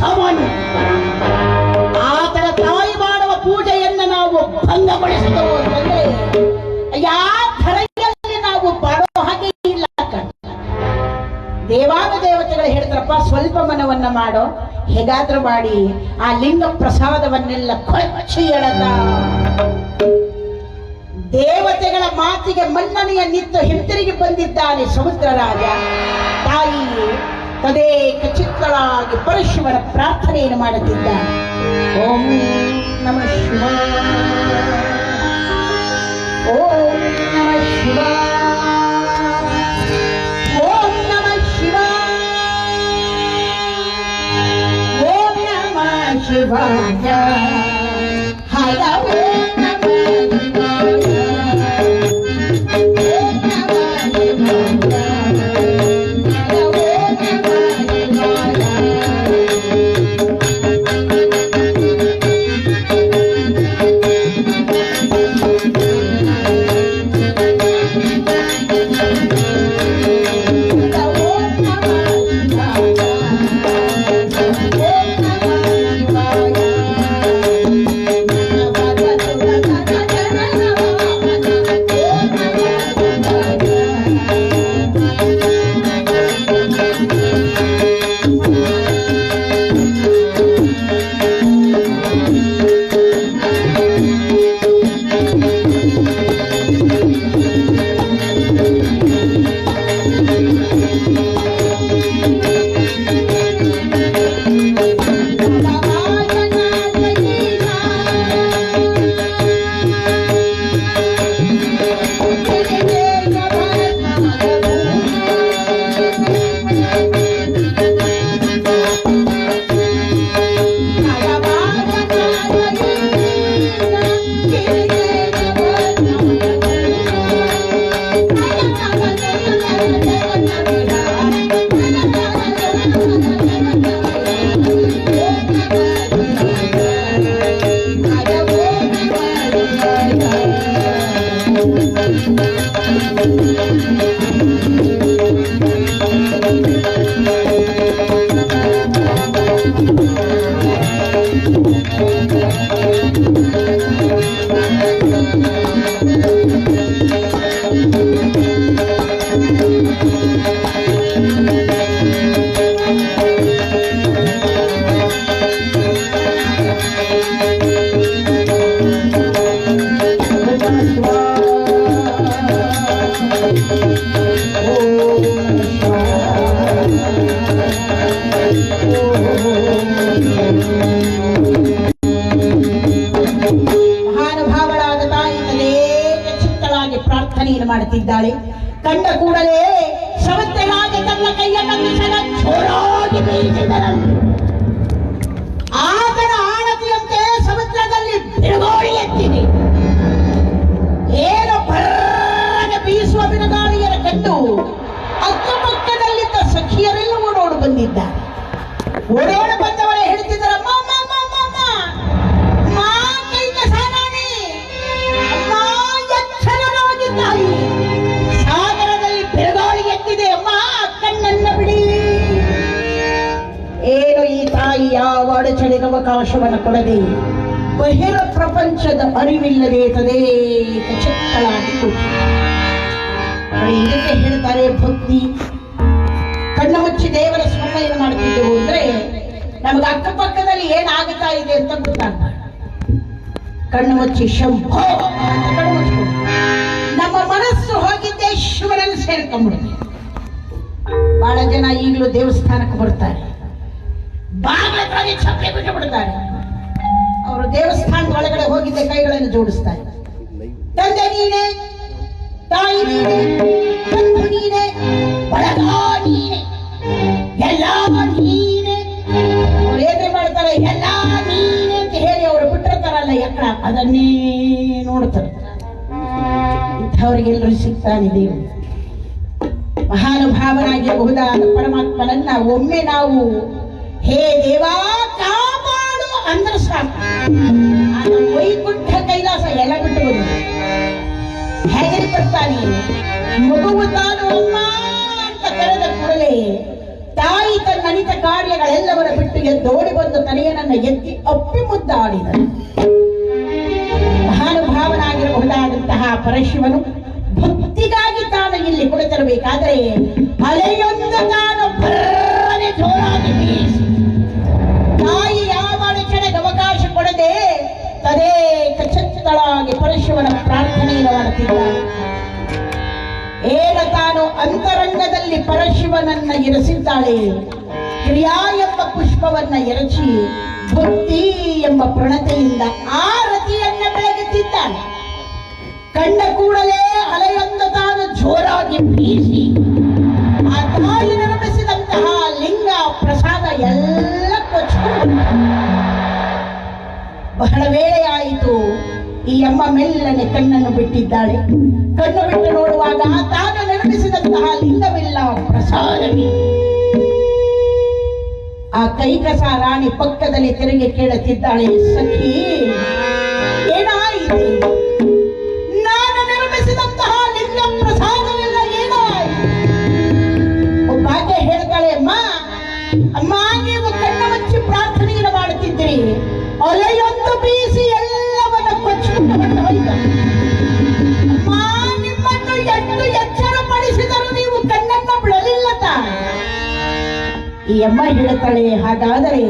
ಸಾಮಾನ್ಯ ಆತನ ತಾಯಿ ಮಾಡುವ ಪೂಜೆಯನ್ನು ನಾವು ಭಂಗಪಡಿಸಿದವು ಅಂತಂದ್ರೆ ಯಾ ಧರೆಯಲ್ಲಿ ನಾವು ಬಾಡೋ ಹಾಗೆ ಇಲ್ಲ ಕಣ್. ದೇವಾನ ದೇವತೆಗಳು ಹೇಳ್ತಾರಪ್ಪ ಸ್ವಲ್ಪ ಮನವನ್ನ ಮಾಡೋ, ಹೇಗಾದ್ರೂ ಮಾಡಿ, ಆ ಲಿಂಗ ಪ್ರಸಾದವನ್ನೆಲ್ಲ ಕೊಚ್ಚಿ ಎಳೆದ. ದೇವತೆಗಳ ಮಾತಿಗೆ ಮನ್ನಣೆಯ ನಿತ್ತು ಹಿಂತಿರುಗಿ ಬಂದಿದ್ದಾನೆ ಸಮುದ್ರ ರಾಜ. ತಾಯಿ ತದೇಕ ಚಿತ್ತಳಾಗಿ ಪರಶಿವನ ಪ್ರಾರ್ಥನೆಯನ್ನು ಮಾಡುತ್ತಿದ್ದ ಓಂ ನಮ ಶಿವಾಯ. ಓಂ ನಮ ಶಿವಾಯ. ಓಂ ಶಿವಾಯ. ಓಂ ನಮ ಶಿವಾಯ. Música ಮಾಡುತ್ತಿದ್ದಾಳೆ ಕಂಡ ಕೂಡಲೇ ಸವತ್ತೆಗಾಗಿ ತನ್ನ ಕೈಯ ಸಲ ಜೋರಾಗಿ ಬೀಸಿದರಂತೆ ಆತನ ಆಣತಿಯಂತೆ ಸಮುದ್ರದಲ್ಲಿ ಬಿರುಗಾಳಿ ಎತ್ತಿದೆ. ಏನು ಭರ್ರಗೆ ಬೀಸುವ ಬಿರುಗಾಳಿಯನ್ನು ಕಂಡು ಅಕ್ಕಪಕ್ಕದಲ್ಲಿದ್ದ ಸಖಿಯರೆಲ್ಲವೂ ನೋಡು ಬಂದಿದ್ದಾರೆ. ಓಡೋಡಿ ಅವಕಾಶವನ್ನು ಕೊಡದೆ ಬಹಿರ ಪ್ರಪಂಚದ ಅರಿವಿಲ್ಲದೆ ತದೇಕ. ನೋಡಿ, ಇದಕ್ಕೆ ಹೇಳ್ತಾರೆ ಭಕ್ತಿ. ಕಣ್ಣು ಮುಚ್ಚಿ ದೇವರ ಸ್ಮರಣೆಯನ್ನು ಮಾಡ್ತಿದ್ದೆವು ಅಂದ್ರೆ ನಮಗೆ ಅಕ್ಕಪಕ್ಕದಲ್ಲಿ ಏನಾಗುತ್ತಾ ಇದೆ ಅಂತ ಗೊತ್ತಾಗ್ತದೆ ಕಣ್ಣು ಮುಚ್ಚಿ ಶಂಭೋ ನಮ್ಮ ಮನಸ್ಸು ಹೋಗಿದ್ದೆ ಶಿವನಲ್ಲಿ ಸೇರ್ಕೊಂಡ್ಬಿಡುತ್ತೆ. ಬಹಳ ಜನ ಈಗಲೂ ದೇವಸ್ಥಾನಕ್ಕೆ ಬರ್ತಾರೆ. ಬಾಗಿಲಕ್ಕಾಗಿ ಚಪ್ಪಲಿ ಬಿಟ್ಟು ಅವರು ದೇವಸ್ಥಾನದ ಒಳಗಡೆ ಹೋಗಿದ್ದೆ, ಕೈಗಳನ್ನು ಜೋಡಿಸ್ತಾರೆ. ತಂದೆ ನೀನೆ, ತಾಯಿ ನೀನೆ ಬಂಧು ನೀನೆ, ಬಳಗ ನೀನೆ, ಎಲ್ಲ ನೀನೆ. ಅವ್ರು ಏನೇ ಮಾಡ್ತಾರೆ, ಎಲ್ಲ ನೀನೆ ಅಂತ ಹೇಳಿ ಅವರು ಬಿಟ್ಟಿರ್ತಾರಲ್ಲ ಎಕ್ಕಡ ಅದನ್ನೇ ನೋಡ್ತಾರೆ. ಇಂಥವ್ರಿಗೆಲ್ಲರೂ ಸಿಗ್ತಾನೆ ದೇವರು. ಮಹಾನುಭಾವನಾಗಿರಬಹುದಾದ ಪರಮಾತ್ಮನನ್ನ ಒಮ್ಮೆ ನಾವು ಹೇ ದೇವಾ, ಕಾಪಾಡು ಅಂದ್ರೆ ಸಾಕು. ವೈಕುಂಠ ಕೈಲಾಸ ಎಲ್ಲ ಬಿಟ್ಟು ಬಂದು ಹೇಗೆ ಬರ್ತಾನೆ. ಮಗುವು ತಾನು ಅಮ್ಮ ಅಂತ ಕರೆದ ಕೂಡಲೇ ತಾಯಿ ತನ್ನ ಅನಿತ ಕಾರ್ಯಗಳೆಲ್ಲವರ ಬಿಟ್ಟು ಓಡಿ ಬಂದು ತನೆಯನನ್ನ ಎತ್ತಿ ಅಪ್ಪಿ ಮುದ್ದಾಡಿದ ಮಹಾನುಭಾವನಾಗಿರಬಹುದಾದಂತಹ ಪರಶಿವನು ಭಕ್ತಿಗಾಗಿ ತಾನು ಇಲ್ಲಿ ಕುಳಿತಿರಬೇಕಾದರೆ ಅಲೆಯೊಂದು ತಾನು ಪರಶಿವನನ್ನ ಎರಸಿದ್ದಾಳೆ ಕ್ರಿಯಾ ಎಂಬ ಪುಷ್ಪವನ್ನ ಎರಚಿ ಭಕ್ತಿ ಎಂಬ ಪ್ರಣತೆಯಿಂದ ಆ ರತಿಯನ್ನ ಬೆಳಗುತ್ತಿದ್ದಾನೆ ಕಂಡ ಕೂಡಲೇ ಅಲೆಯೊಂದತಾದ ಜೋರಾಗಿ ಬೀಸಿ ಆ ತಾಯಿ ನಿರ್ಮಿಸಿದಂತಹ ಲಿಂಗ ಪ್ರಸಾದ ಎಲ್ಲ ಬಹಳ ವೇಳೆ ಆಯಿತು. ಈ ಅಮ್ಮ ಮೆಲ್ಲನೆ ಕಣ್ಣನ್ನು ಬಿಟ್ಟಿದ್ದಾಳೆ. ಕಣ್ಣು ಬಿಟ್ಟು ನೋಡುವಾಗ ತಾನು ಆ ಕೈಕಸ ರಾಣಿ ಪಕ್ಕದಲ್ಲಿ ತಿರುಗಿ ಕೇಳುತ್ತಿದ್ದಾಳೆ ಸಖಿ. ಕಣ್ಣನ್ನ ಹೇಳುತ್ತಾಳೆ ಹಾಗಾದರೆ